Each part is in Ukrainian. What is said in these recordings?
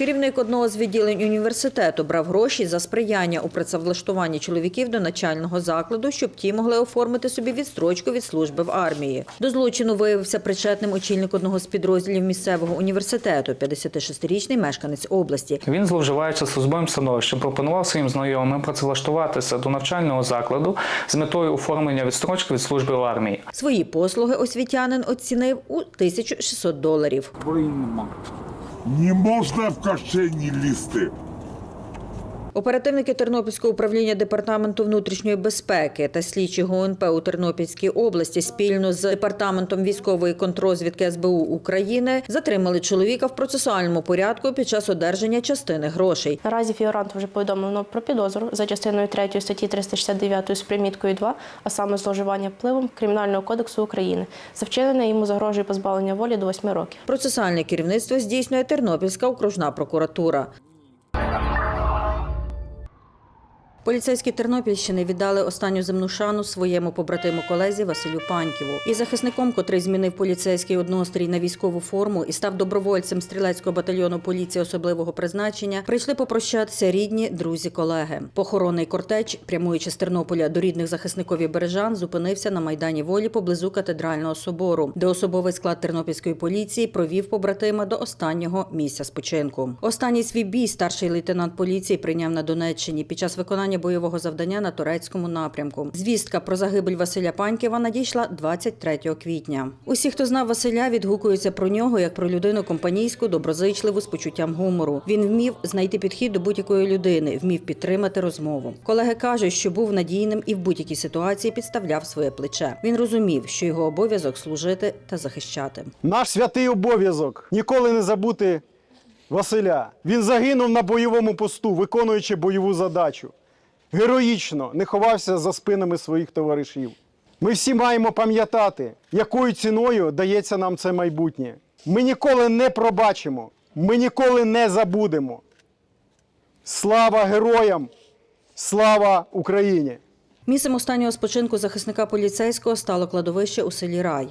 Керівник одного з відділень університету брав гроші за сприяння у працевлаштуванні чоловіків до начального закладу, щоб ті могли оформити собі відстрочку від служби в армії. До злочину виявився причетним очільник одного з підрозділів місцевого університету, 56-річний мешканець області. Він, зловживаючи службовим становищем, пропонував своїм знайомим працевлаштуватися до навчального закладу з метою оформлення відстрочки від служби в армії. Свої послуги освітянин оцінив у 1600 доларів. Не можна в кишені лізти. Оперативники Тернопільського управління департаменту внутрішньої безпеки та слідчі ГУНП у Тернопільській області спільно з департаментом військової контрозвідки СБУ України затримали чоловіка в процесуальному порядку під час одержання частини грошей. Наразі фігуранту вже повідомлено про підозру за частиною 3 статті 369 з приміткою 2, а саме зловживання впливом Кримінального кодексу України. За вчинене йому загрожує позбавлення волі до 8 років. Процесуальне керівництво здійснює Тернопільська окружна прокуратура. Поліцейські Тернопільщини віддали останню земну шану своєму побратиму колезі Василю Паньківу. І захисником, котрий змінив поліцейський однострій на військову форму і став добровольцем стрілецького батальйону поліції особливого призначення, прийшли попрощатися рідні, друзі, колеги. Похоронний кортеч, прямуючи з Тернополя до рідних захисникові бережан, зупинився на майдані волі поблизу катедрального собору, де особовий склад тернопільської поліції провів побратима до останнього місця спочинку. Останній свій бій старший лейтенант поліції прийняв на Донеччині під час виконання бойового завдання на турецькому напрямку. Звістка про загибель Василя Панькєва надійшла 23 квітня. Усі, хто знав Василя, відгукуються про нього як про людину компанійську, доброзичливу з почуттям гумору. Він вмів знайти підхід до будь-якої людини, вмів підтримати розмову. Колеги кажуть, що був надійним і в будь-якій ситуації підставляв своє плече. Він розумів, що його обов'язок служити та захищати. Наш святий обов'язок ніколи не забути Василя. Він загинув на бойовому посту, виконуючи бойову задачу. Героїчно не ховався за спинами своїх товаришів. Ми всі маємо пам'ятати, якою ціною дається нам це майбутнє. Ми ніколи не пробачимо, ми ніколи не забудемо. Слава героям! Слава Україні! Місцем останнього спочинку захисника поліцейського стало кладовище у селі Рай.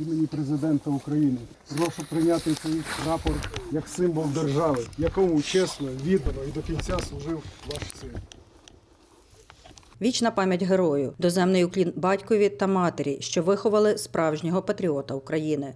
Від імені президента України прошу прийняти цей прапор як символ держави, якому чесно, віддано і до кінця служив ваш син. Вічна пам'ять герою, доземний уклін батькові та матері, що виховали справжнього патріота України.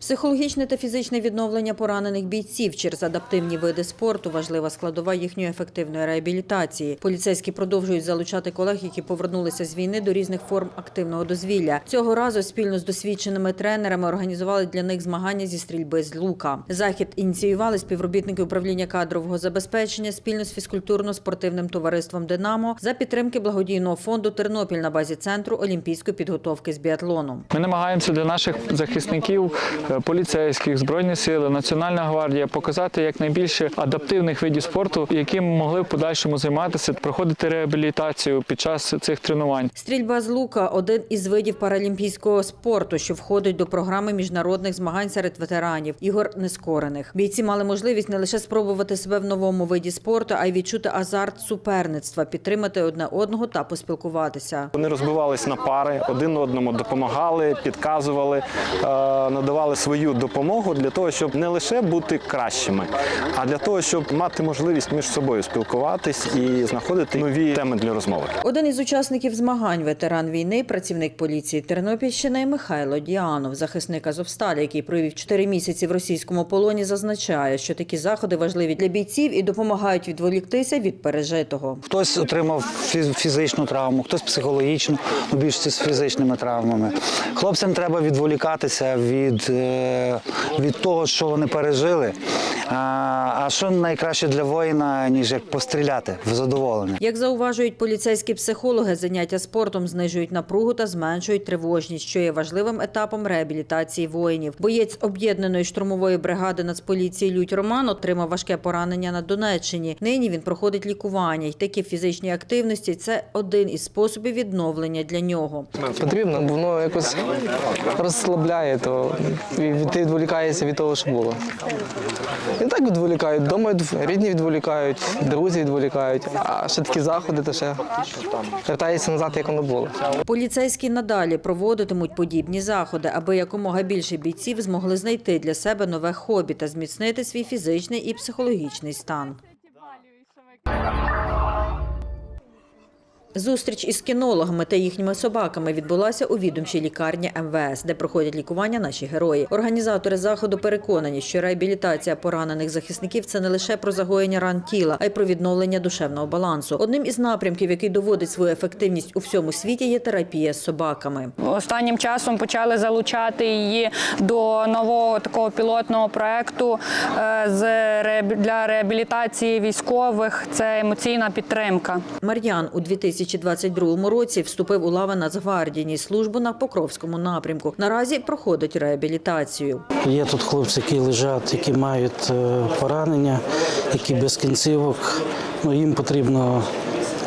Психологічне та фізичне відновлення поранених бійців через адаптивні види спорту важлива складова їхньої ефективної реабілітації. Поліцейські продовжують залучати колег, які повернулися з війни до різних форм активного дозвілля. Цього разу спільно з досвідченими тренерами організували для них змагання зі стрільби з лука. Захід ініціювали співробітники управління кадрового забезпечення спільно з фізкультурно-спортивним товариством Динамо за підтримки благодійного фонду Тернопіль на базі центру олімпійської підготовки з біатлону. Ми намагаємося для наших захисників, поліцейських, збройні сили, Національна гвардія показати якнайбільше адаптивних видів спорту, яким могли в подальшому займатися, проходити реабілітацію під час цих тренувань. Стрільба з лука один із видів паралімпійського спорту, що входить до програми міжнародних змагань серед ветеранів ігор нескорених. Бійці мали можливість не лише спробувати себе в новому виді спорту, а й відчути азарт суперництва, підтримати одне одного та поспілкуватися. Вони розбивались на пари, один одному допомагали, підказували, е, надавали свою допомогу для того, щоб не лише бути кращими, а для того, щоб мати можливість між собою спілкуватись і знаходити нові теми для розмови. Один із учасників змагань, ветеран війни, працівник поліції Тернопільщини Михайло Діанов, захисник Азовсталі, який провів 4 місяці в російському полоні, зазначає, що такі заходи важливі для бійців і допомагають відволіктися від пережитого. Хтось отримав фіз- фізичну травму, хтось психологічну, ну більшість з фізичними травмами. Хлопцям треба відволікатися від, е, від того, що вони пережили. А, а що найкраще для воїна, ніж як постріляти в задоволення? Як зауважують поліцейські психологи, заняття спортом знижують напругу та зменшують тривожність, що є важливим етапом реабілітації воїнів. Боєць об'єднаної штурмової бригади Нацполіції Людь Роман отримав важке поранення на Донеччині. Нині він проходить лікування, і такі фізичні активності це один із способів відновлення для нього. Потрібно, бо воно якось розслабляє, то від- ти відволікаєшся від того, що було. І так відволікають. Дома рідні відволікають, друзі відволікають, а ще такі заходи, то ще вертаєшся назад, як воно було. Поліцейські надалі проводитимуть подібні заходи, аби якомога більше бійців змогли знайти для себе нове хобі та зміцнити свій фізичний і психологічний стан. Зустріч із кінологами та їхніми собаками відбулася у відомчій лікарні МВС, де проходять лікування наші герої. Організатори заходу переконані, що реабілітація поранених захисників це не лише про загоєння ран тіла, а й про відновлення душевного балансу. Одним із напрямків, який доводить свою ефективність у всьому світі, є терапія з собаками. Останнім часом почали залучати її до нового такого пілотного проекту е, з для реабілітації військових. Це емоційна підтримка. Мар'ян у 2022 році вступив у лави Нацгвардії службу на Покровському напрямку. Наразі проходить реабілітацію. Є тут хлопці, які лежать, які мають е, поранення, які без кінцівок. Ну, їм потрібно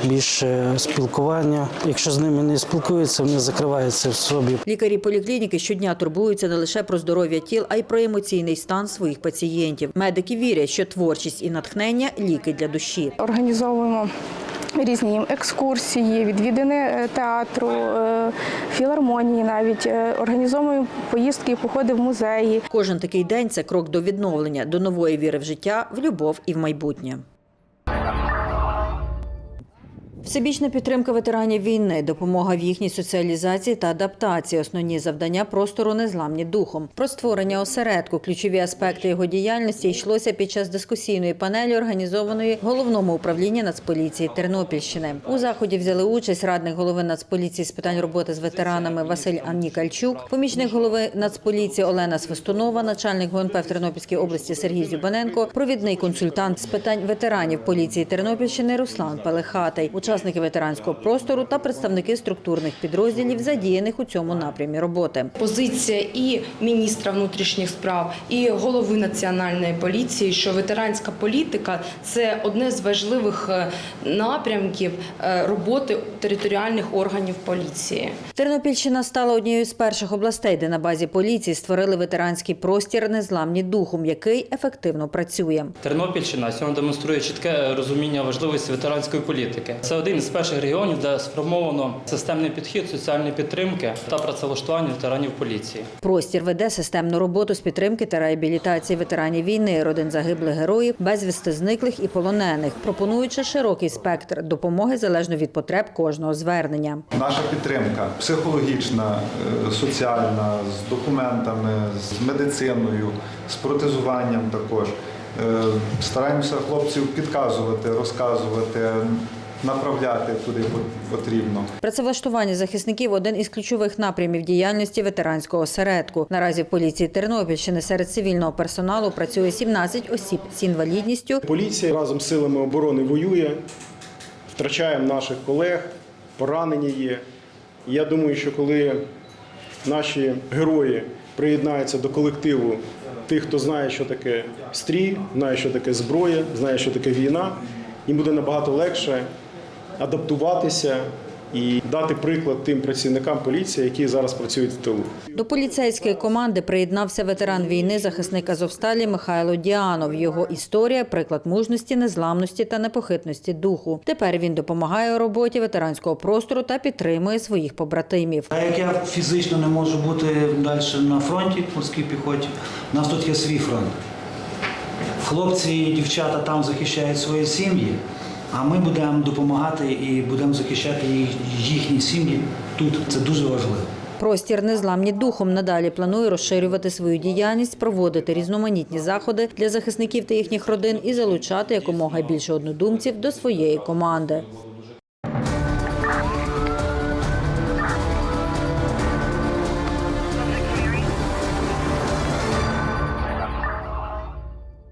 більше спілкування. Якщо з ними не спілкуються, вони закриваються в собі. Лікарі поліклініки щодня турбуються не лише про здоров'я тіл, а й про емоційний стан своїх пацієнтів. Медики вірять, що творчість і натхнення ліки для душі. Організовуємо різні екскурсії, відвідини е, театру, е, філармонії навіть. Е, Організовуємо поїздки і походи в музеї. Кожен такий день це крок до відновлення, до нової віри в життя, в любов і в майбутнє. Всебічна підтримка ветеранів війни, допомога в їхній соціалізації та адаптації, основні завдання простору незламні духом. Про створення осередку, ключові аспекти його діяльності йшлося під час дискусійної панелі, організованої головному управлінні Нацполіції Тернопільщини. У заході взяли участь радник голови Нацполіції з питань роботи з ветеранами Василь Аннікальчук, помічник голови Нацполіції Олена Свистунова, начальник ГУНП в Тернопільській області Сергій Зюбаненко, провідний консультант з питань ветеранів поліції Тернопільщини Руслан Пелехатий, учасники ветеранського простору та представники структурних підрозділів, задіяних у цьому напрямі роботи. позиція і міністра внутрішніх справ, і голови національної поліції, що ветеранська політика це одне з важливих е, напрямків е, роботи територіальних органів поліції. Тернопільщина стала однією з перших областей, де на базі поліції створили ветеранський простір незламні духом, який ефективно працює. Тернопільщина сьогодні демонструє чітке розуміння важливості ветеранської політики. Це один із перших регіонів, де сформовано системний підхід соціальної підтримки та працевлаштування ветеранів поліції. Простір веде системну роботу з підтримки та реабілітації ветеранів війни, родин загиблих героїв, безвісти зниклих і полонених, пропонуючи широкий спектр допомоги залежно від потреб кожного звернення. Наша підтримка психологічна, е, соціальна, з документами, з медициною, з протезуванням також. Е, Стараємося хлопців підказувати, розказувати, направляти куди по- потрібно. Працевлаштування захисників один із ключових напрямів діяльності ветеранського осередку. Наразі в поліції Тернопільщини серед цивільного персоналу працює 17 осіб з інвалідністю. Поліція разом з силами оборони воює, втрачаємо наших колег, поранені є. І я думаю, що коли наші герої приєднаються до колективу тих, хто знає, що таке стрій, знає, що таке зброя, знає, що таке війна, їм буде набагато легше адаптуватися і дати приклад тим працівникам поліції, які зараз працюють в тилу. До поліцейської команди приєднався ветеран війни, захисник Азовсталі Михайло Діанов. Його історія приклад мужності, незламності та непохитності духу. Тепер він допомагає у роботі ветеранського простору та підтримує своїх побратимів. А як я фізично не можу бути далі на фронті морській піхоті, у нас тут є свій фронт. Хлопці і дівчата там захищають свої сім'ї, а ми будемо допомагати і будемо захищати їх- їхні сім'ї тут. Це дуже важливо. Простір незламні духом надалі планує розширювати свою діяльність, проводити різноманітні заходи для захисників та їхніх родин і залучати якомога більше однодумців до своєї команди.